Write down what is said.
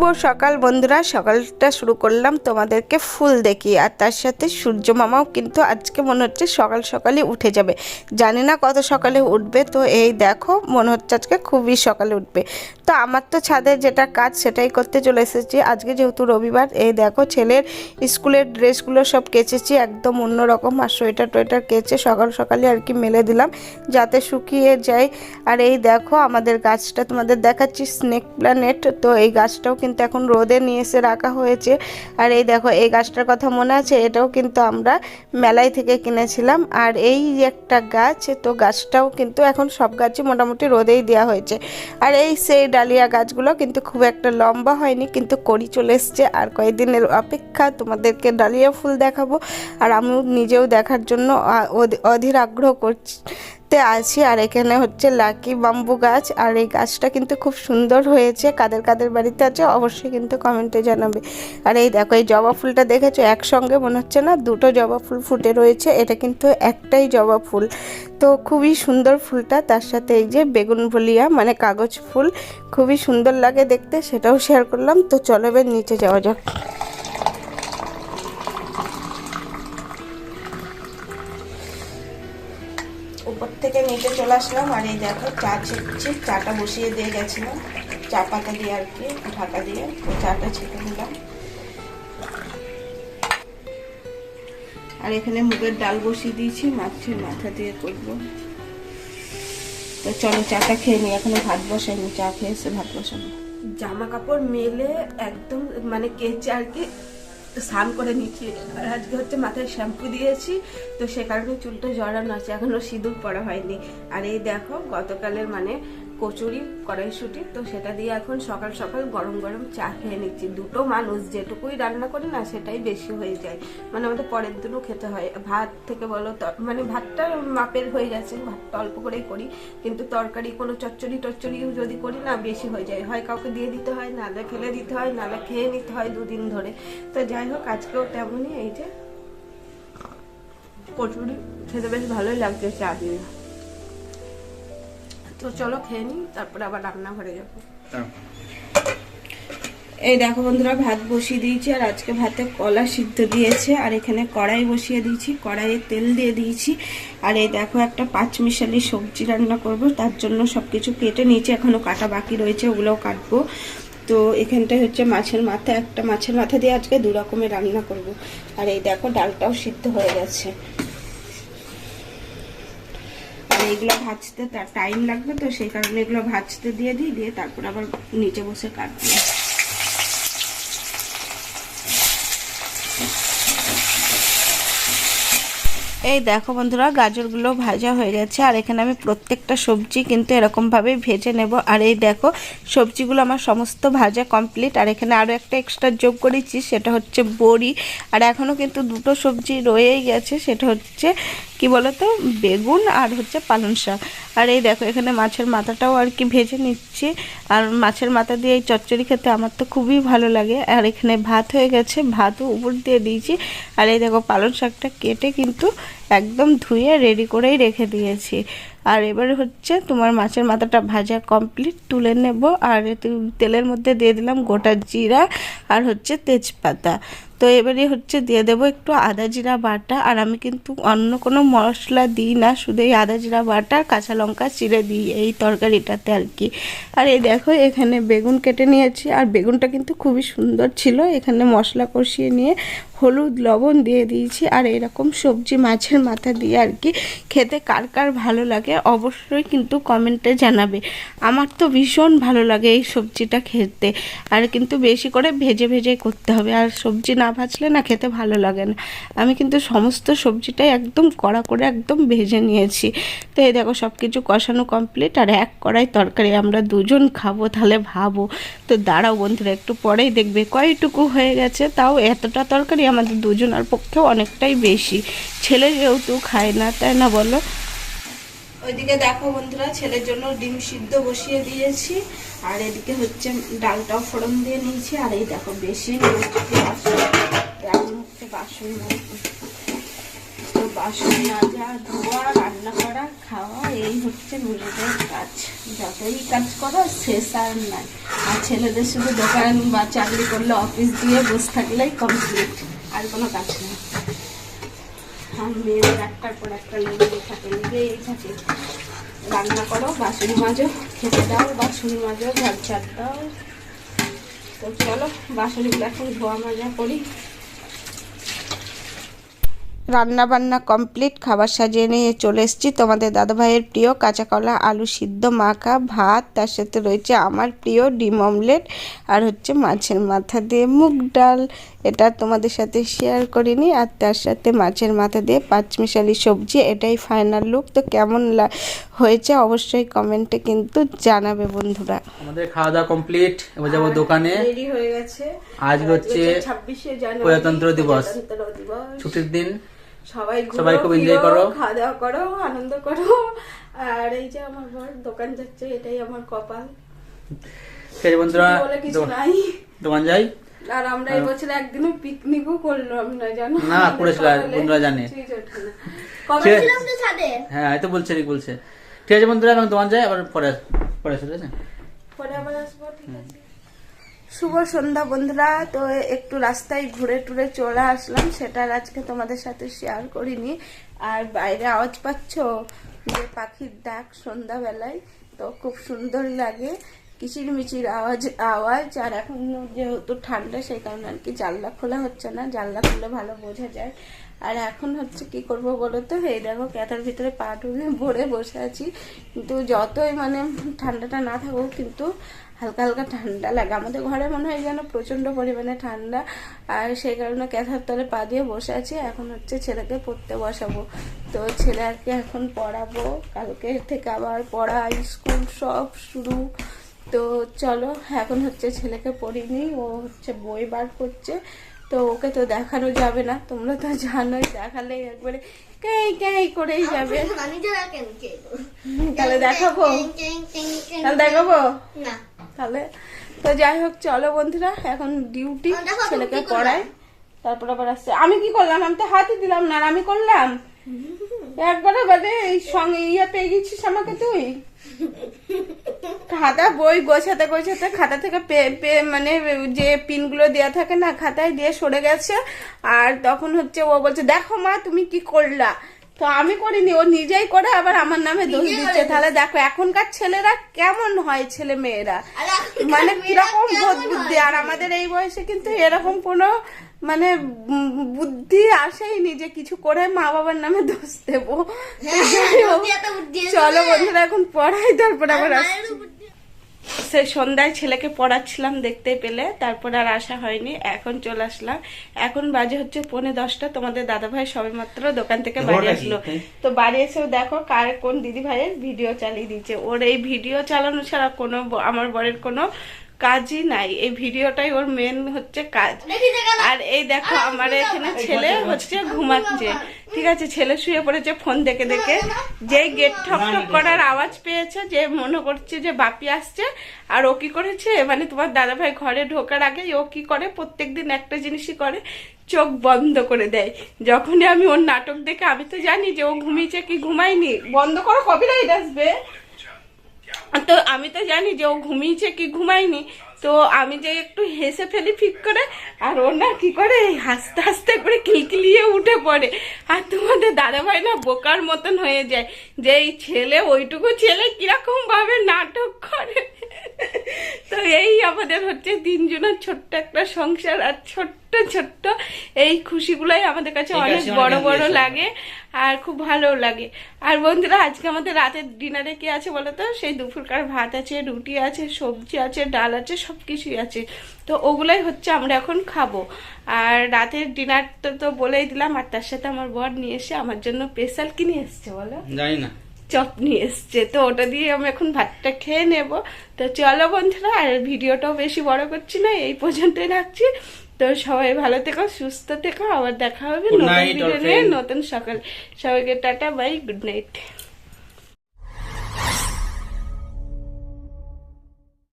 শুভ সকাল বন্ধুরা, সকালটা শুরু করলাম তোমাদেরকে ফুল দেখি আর তার সাথে সূর্য মামাও কিন্তু আজকে মনে হচ্ছে সকাল সকালে উঠে যাবে। জানি না কত সকালে উঠবে, তো এই দেখো, মনে হচ্ছে আজকে খুবই সকালে উঠবে। তো আমার তো ছাদের যেটা কাজ সেটাই করতে চলে এসেছি। আজকে যেহেতু রবিবার, এই দেখো ছেলের স্কুলের ড্রেসগুলো সব কেচেছি, একদম অন্যরকম। আর সোয়েটার টোয়েটার কেচে সকাল সকালে আর কি মেলে দিলাম, যাতে শুকিয়ে যায়। আর এই দেখো আমাদের গাছটা তোমাদের দেখাচ্ছি, স্নেক প্ল্যানেট। তো এই গাছটাও কিন্তু এখন রোদে নিয়ে এসে রাখা হয়েছে। আর এই দেখো, এই গাছটার কথা মনে আছে? এটাও কিন্তু আমরা মেলায় থেকে কিনেছিলাম। আর এই একটা গাছ, তো গাছটাও কিন্তু এখন সব গাছই মোটামুটি রোদেই দেওয়া হয়েছে। আর এই সেই ডালিয়া গাছগুলো কিন্তু খুব একটা লম্বা হয়নি, কিন্তু করি চলে এসছে। আর কয়েকদিনের অপেক্ষা তোমাদেরকে ডালিয়া ফুল দেখাবো। আর আমিও নিজেও দেখার জন্য অধীর আগ্রহ করছি। তে আছি আর এখানে হচ্ছে লাকি বাম্বু গাছ। আর এই গাছটা কিন্তু খুব সুন্দর হয়েছে। কাদের কাদের বাড়িতে আছে অবশ্যই কিন্তু কমেন্টে জানাবে। আর এই দেখো, এই জবা ফুলটা দেখেছ? একসঙ্গে মনে হচ্ছে না দুটো জবা ফুল ফুটে রয়েছে। এটা কিন্তু একটাই জবা ফুল। তো খুবই সুন্দর ফুলটা। তার সাথে এই যে বেগুন ভলিয়া মানে কাগজ ফুল, খুবই সুন্দর লাগে দেখতে। সেটাও শেয়ার করলাম। তো চলো নিচে যাওয়া যাক। চলে আসলাম আর এই দেখো চা ছেঁকছি চাটা বসিয়ে দিয়ে গেছিলাম। চা পাতা দিয়ে আর কি, ঢাকা দিয়ে। চাটা ছেঁকে দিলাম আর এখানে মুগের ডাল বসিয়ে দিয়েছি, মাছের মাথা দিয়ে করব। তো চলো চাটা খেয়ে নিই, এখনও ভাত বসাইনি, চা খেয়ে এসে ভাত বসানো জামা কাপড় মেলে একদম মানে কেচে আর কি স্নান করে নিচ্ছি। আর আজকে হচ্ছে মাথায় শ্যাম্পু দিয়েছি, তো সে কারণে চুলটা জড়ানো আছে, এখনও সিঁদুর পরা হয়নি। আর এই দেখো, গতকালের মানে কচুরি, কড়াইশুটি, তো সেটা দিয়ে এখন সকাল সকাল গরম গরম চা খেয়ে নিচ্ছি। দুটো মানুষ যেটুকুই রান্না করি না, সেটাই বেশি হয়ে যায়। মানে আমাদের পরের দিনও খেতে হয়। ভাত থেকে বলো মানে ভাতটা মাপের হয়ে গেছে, ভাতটা অল্প করেই করি। কিন্তু তরকারি কোনো চচ্চড়ি টচ্চড়িও যদি করি না, বেশি হয়ে যায়। হয় কাউকে দিয়ে দিতে হয় নালে ফেলে দিতে হয় নালে খেয়ে নিতে হয় দুদিন ধরে। তো যাই হোক, আজকেও তেমনই এই যে কচুরি খেতে বেশ ভালোই লাগছে চা দিয়ে। তো চলো খেয়ে নিই তারপরে আবার রান্নাঘরে যাব। এই দেখো বন্ধুরা ভাত বসিয়ে দিয়েছি আর আজকে ভাতে কলা সিদ্ধ দিয়েছে আর এখানে কড়াই বসিয়ে দিয়েছি কড়াইয়ে তেল দিয়ে দিয়েছি। আর এই দেখো একটা পাঁচ মিশালি সবজি রান্না করব তার জন্য সব কিছু কেটে নিয়েছি এখনও কাটা বাকি রয়েছে ওগুলোও কাটবো। তো এখানটায় হচ্ছে মাছের মাথা একটা মাছের মাথা দিয়ে আজকে দু রকমের রান্না করব। আর এই দেখো ডালটাও সিদ্ধ হয়ে গেছে। এগুলো ভাজতে তার টাইম লাগবে তো, সেই কারণে এগুলো ভাজতে দিয়ে দিই, দিয়ে তারপর আবার নিচে বসে কাটবো। এই দেখো বন্ধুরা, গাজরগুলো ভাজা হয়ে গেছে, আর এখানে আমি প্রত্যেকটা সবজি কিন্তু এরকমভাবেই ভেজে নেব। আর এই দেখো, সবজিগুলো আমার সমস্ত ভাজা কমপ্লিট আর এখানে আরও একটা এক্সট্রা যোগ করেছি, সেটা হচ্ছে বড়ি। আর এখনও কিন্তু দুটো সবজি রয়েই গেছে, সেটা হচ্ছে, কি বলতো, বেগুন আর হচ্ছে পালং শাক। আর এই দেখো, এখানে মাছের মাথাটাও আর কি ভেজে নিচ্ছি। আর মাছের মাথা দিয়ে এই চচ্চড়ি খেতে আমার তো খুবই ভালো লাগে। আর এখানে ভাত হয়ে গেছে, ভাতও উপর দিয়ে দিয়েছি। আর এই দেখো, পালং শাকটা কেটে কিন্তু একদম ধুয়ে রেডি করেই রেখে দিয়েছি। আর এবারে হচ্ছে তোমার মাছের মাথাটা ভাজা কমপ্লিট তুলে নেব। আর তেলের মধ্যে দিয়ে দিলাম গোটা জিরা আর হচ্ছে তেজপাতা। তো এবারে হচ্ছে দিয়ে দেবো একটু আদা জিরা বাটা। আর আমি কিন্তু অন্য কোনো মশলা দিই না, শুধু এই আদা জিরা বাটা, কাঁচা লঙ্কা, চিড়ে দিই এই তরকারিটাতে আর কি। আর এই দেখো, এখানে বেগুন কেটে নিয়েছি। আর বেগুনটা কিন্তু খুবই সুন্দর ছিল। এখানে মশলা কষিয়ে নিয়ে হলুদ লবণ দিয়ে দিয়েছি আর এরকম সবজি মাছের মাথা দিয়ে আর কি খেতে কার কার ভালো লাগে অবশ্যই কিন্তু কমেন্টে জানাবে। আমার তো ভীষণ ভালো লাগে এই সবজিটা খেতে আর কিন্তু বেশি করে ভেজে ভেজে করতে হবে আর সবজি না ভাজলে না খেতে ভালো লাগে না। আমি কিন্তু সমস্ত সবজিটাই একদম কড়া করে একদম ভেজে নিয়েছি। তো এই দেখো সব কিছু কষানো কমপ্লিট আর এক কড়াই তরকারি আমরা দুজন খাব, তাহলে ভাবো। তো দাঁড়াও বন্ধুরা, একটু পরেই দেখবে কয়টুকু হয়ে গেছে, তাও এতটা তরকারি আমাদের দুজনের পক্ষেও অনেকটাই বেশি। ছেলে যেহেতু খায় না, তাই না বলো? ওইদিকে দেখো বন্ধুরা, ছেলের জন্য ডিম সিদ্ধ বসিয়ে দিয়েছি। আর এদিকে হচ্ছে ডালটাও ফোড়ন দিয়ে নিয়েছি। আর এই দেখো বেশি বাসন বাসন তো বাসন ধোয়া, রান্না করা, খাওয়া, এই হচ্ছে মেয়েদের কাজ। যতই কাজ করো, শেষ আর নাই। আর ছেলেদের শুধু দোকান বা চাকরি করলে অফিস দিয়ে বসে থাকলেই কমপ্লিট আর কোনো কাজ নেই। আর মেয়েদের একটার পর একটা লেগে থাকে লেগেই থাকে। রান্না করো, বাসন মাজো, খেতে দাও, বাসন মাজো ঘর ঝাড় দাও। তো চলো, বাসনগুলো এখন ধোয়া মাজা করি। রান্না বান্না কমপ্লিট খাবার সাজিয়ে নিয়ে চলে এসেছি। তোমাদের দাদাভাইয়ের প্রিয় কাঁচা কলা আলু সিদ্ধ মাখা ভাত তার সাথে রয়েছে আমার প্রিয় ডিম অমলেট আর হচ্ছে মাছের মাথা দিয়ে মুগ ডাল। এটা তোমাদের সাথে শেয়ার করিনি আর তার সাথে মাছের মাথা দিয়ে পাঁচমিশালি সবজি এটাই ফাইনাল লুক তো কেমন লা- হয়েছে অবশ্যই কমেন্টে কিন্তু জানাবে বন্ধুরা। আমাদের খাওয়া দাওয়া কমপ্লিট এবার যাব দোকানে। দেরি হয়ে গেছে। আজ হচ্ছে প্রজাতন্ত্র দিবস। ছুটির দিন। সবাই সবাই খুব ফিরো, করো। খাওয়া দাওয়া করো আনন্দ করো। আর এই যে আমার বর দোকান যাচ্ছে এটাই আমার কপাল। ঠিক আছে বন্ধুরা কিছু নাই। দোকান যাই। আর আমরা এই বছর একদিনও পিকনিকও করলাম না জানো। না, করেছিল, বন্ধুরা জানে। হ্যাঁ এই তো বলছে ঠিক বলছে। ঠিক আছে বন্ধুরা এখন দোকান যাই আবার পরে পরে আসো, ঠিক আছে পরে আবার আসব ঠিক আছে শুভ সন্ধ্যা বন্ধুরা। তো একটু রাস্তায় ঘুরে টুরে চলে আসলাম। সেটা আজকে তোমাদের সাথে শেয়ার করিনি। আর বাইরে আওয়াজ পাচ্ছ? যে পাখির ডাক সন্ধ্যাবেলায়। তো খুব সুন্দর লাগে। কিচির মিচির আওয়াজ আওয়াজ। আর এখন যেহেতু ঠান্ডা, সেই কারণে আর কি জানলা খোলা হচ্ছে না। জানলা খুলে ভালো বোঝা যায়। আর এখন হচ্ছে কি করব বলো তো এই দেখো ক্যাথার ভিতরে পা ঢুকে ভরে বসে আছি। কিন্তু যতই মানে ঠান্ডাটা না থাকুক, কিন্তু হালকা হালকা ঠান্ডা লাগে। আমাদের ঘরে মনে হয় যেন প্রচণ্ড পরিমাণে ঠান্ডা। আর সেই কারণে ক্যাথার তলে পা দিয়ে বসে আছি। এখন হচ্ছে ছেলেকে পড়তে বসাবো। তো ছেলেকে এখন পড়াবো। কালকে থেকে আবার পড়া, স্কুল সব শুরু। তো চলো, এখন হচ্ছে ছেলেকে পড়িনি ও হচ্ছে বই বার করছে। তো ওকে তো দেখানো যাবে না তোমরা তো জানোই দেখালে একবারে কাই কাই করেই যাবে। তাহলে দেখাবো। তাহলে দেখাবো? না। তাহলে তো যাই হোক চলো বন্ধুরা এখন ডিউটি ছেলেকে কি করলে? তারপর আবার আসছে। আমি কি করলাম? আমি তো হাতই দিলাম না আমি করলাম? একবারে বাদে এই সঙ্গে ইয়ে পেয়ে গেছিস আমাকে তুই? খাতা বই গোছাতে গোছাতে খাতা থেকে পে- পে- মানে যে পিনগুলো দেওয়া থাকে না খাতায় দিয়ে সরে গেছে। আর তখন হচ্ছে ও বলছে দেখো মা তুমি কি করলা? তো আমি করিনি ও নিজেই করে আবার আমার নামে দোষ দিচ্ছে। তাহলে দেখো এখনকার ছেলেরা কেমন হয় ছেলে মেয়েরা? মানে কীরকম বোধ বুদ্ধি? আর আমাদের এই বয়সে কিন্তু এরকম কোনো মানে বুদ্ধি আসেইনি যে কিছু করে মা বাবার নামে দোষ দেবো। হ্যাঁ, চলো। বন্ধুরা এখন পড়াই তারপর আবার সেই সন্ধ্যায় ছেলেকে পড়াচ্ছিলাম দেখতে পেলে তারপর আর আসা হয়নি এখন চলে আসলাম। এখন বাজে হচ্ছে পৌনে দশটা তোমাদের দাদা ভাই সবে মাত্র দোকান থেকে বাড়ি আসলো। তো বাড়ি এসেও দেখো কার কোন দিদি ভাইয়ের ভিডিও চালিয়ে দিচ্ছে ওর এই ভিডিও চালানো ছাড়া কোনো আমার বরের কোনো কাজই নাই। এই ভিডিওটাই ওর মেন হচ্ছে কাজ। যে? আর এই দেখো আমার এখানে ছেলে হচ্ছে ঘুমাচ্ছে। ঠিক আছে ছেলে শুয়ে পড়েছে ফোন দেখে দেখে। যেই গেট ঠক ঠক করার আওয়াজ পেয়েছে যে মনে করছে যে বাপি আসছে আর ও কি করেছে? মানে তোমার দাদা ভাই ঘরে ঢোকার আগে ও কি করে? প্রত্যেকদিন একটা জিনিসই করে চোখ বন্ধ করে দেয়। যখনই আমি ওর নাটক দেখে আমি তো জানি যে ও ঘুমিয়েছে কি ঘুমায়নি। বন্ধ করো কপিরাইট আসবে। তো আমি তো জানি যে ও ঘুমিয়েছে কি ঘুমায়নি। তো আমি যে একটু হেসে ফেলি ফিক করে, আর ও না কি করে হাসতে হাসতে করে কিলকিলিয়ে উঠে পড়ে। আর তোমাদের দাদা ভাই না বোকার মতন হয়ে যায় যে এই ছেলে ওইটুকু ছেলে কীরকম ভাবে নাটক করে। তো এই আমাদের হচ্ছে তিনজনের ছোট্ট একটা সংসার আর ছোট্ট ছোট্ট এই খুশিগুলাই আমাদের কাছে অনেক অনেক বড় বড় লাগে আর খুব ভালো লাগে। আর বন্ধুরা আজকে আমাদের রাতের ডিনারে কি আছে বলো তো? সেই দুপুরকার ভাত আছে রুটি আছে সবজি আছে ডাল আছে সব কিছুই আছে। তো ওগুলাই হচ্ছে আমরা এখন খাব। আর রাতের ডিনার তো তো বলেই দিলাম আর তার সাথে আমার বর নিয়ে এসে আমার জন্য স্পেশাল কি নিয়ে এসছে বলো? জানি না। চপ নিয়ে এসছে। তো ওটা দিয়ে আমি এখন ভাতটা খেয়ে নেব। তো চলো বন্ধুরা আর ভিডিওটাও বেশি বড় করছি না এই পর্যন্তই রাখছি। তো সবাই ভালো থেকো সুস্থ থেকো। আবার দেখা হবে নতুন ভিডিও নিয়ে নতুন সকাল। সবাইকে টাটা বাই গুড নাইট